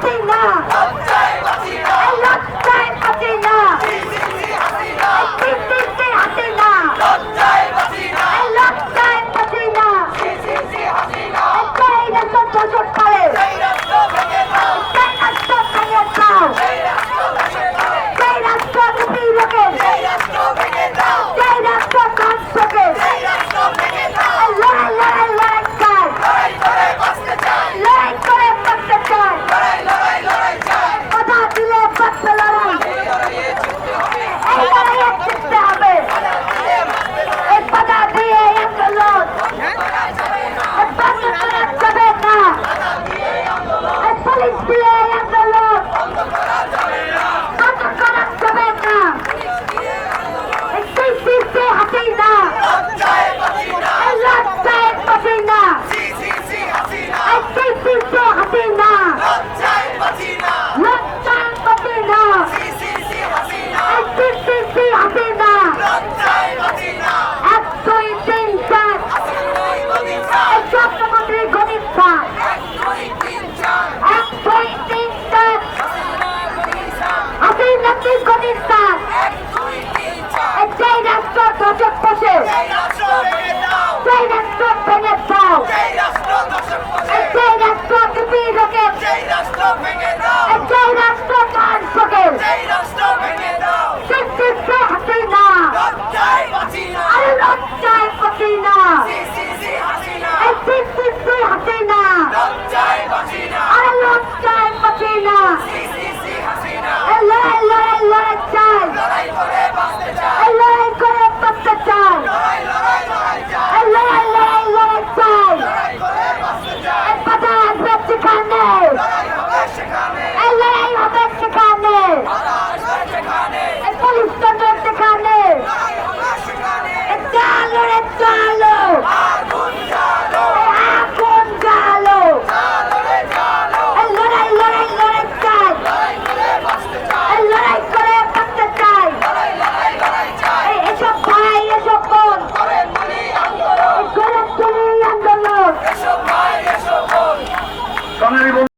Latina. Latina. ছত্রিশ কোটি স্থান সেই রাষ্ট্র দশক বসে সেই রাষ্ট্র ভেঙে দাও। সেই রাষ্ট্র দুটি লোকের সেই রাষ্ট্র Come on.